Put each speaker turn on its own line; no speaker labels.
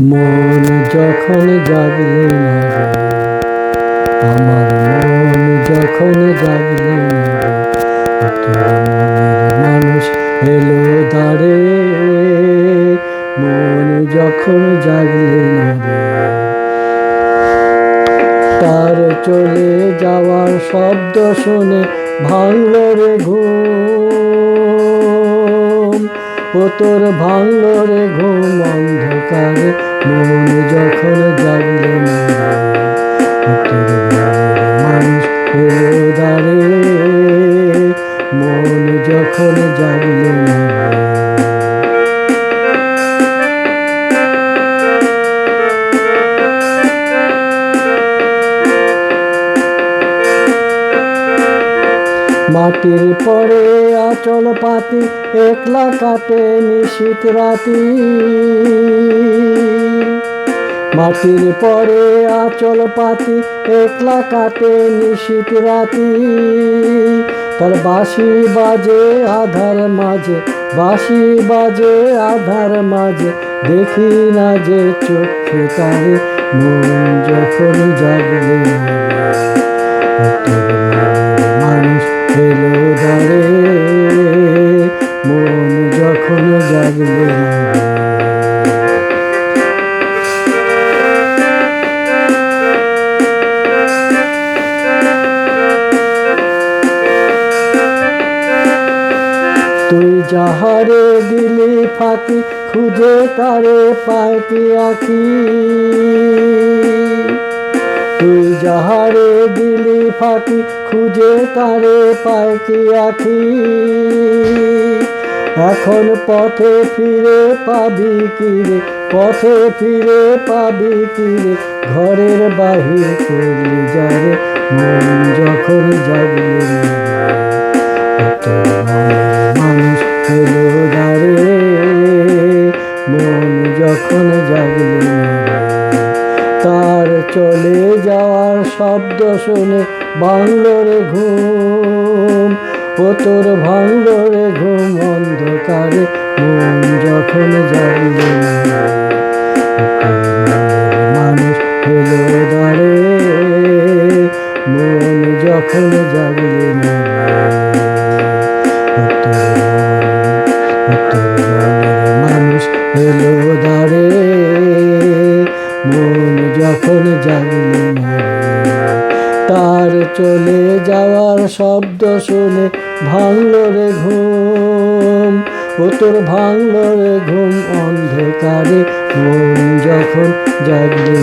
মন যখন জাগলে না আমার মন যখন জাগলে না মানুষ এলো দাঁড়ে মন যখন জাগলে না তার চলে যাওয়ার শব্দ শুনে ভাঙল রে ঘুম। ও তোর ভাঙল রে ঘুম অন্ধকারে মন যখন জাগলে মানুষ দাঁড়ে মন যখন জাগলে মাটির পরে আচল পাতি, একলা কাটে নিশীত রাতি। মাটির পরে আচল পাতি, একলা কাটে নিশীত রাতি। তার বাঁশি বাজে আধার মাঝে, বাঁশি বাজে আধার মাঝে। দেখি না যে চোখে তারে মন যখন জাগলে। মানুষ এলো দাঁড়ে, মন যখন জাগলে। তুই যাহারে দিলি ফাঁকি, খুঁজে তারে পাইতি আঁকি। তুই যাহারে দিলি ফাঁকি, খুঁজে তারে পাইতি আঁকি। এখন পথে ফিরে পাবি কিরে পথে ফিরে পাবি কিরে ঘরের বাহির করলি যারে মন যখন জাগলি যখন জাগলি তার চলে যাওয়ার শব্দ শুনে বাংলোরে ঘুম, ও তোর ভাঙলোরে ঘুম অন্ধকারে মন যখন জাগলি মানুষ এলো দাঁড়ে মন যখন জাগলি মানুষ এলো তার চলে যাওয়ার শব্দ শুনে ভাঙল রে ঘুম ও তোর ভাঙল রে ঘুম, অন্ধকারে মন যখন জাগলি।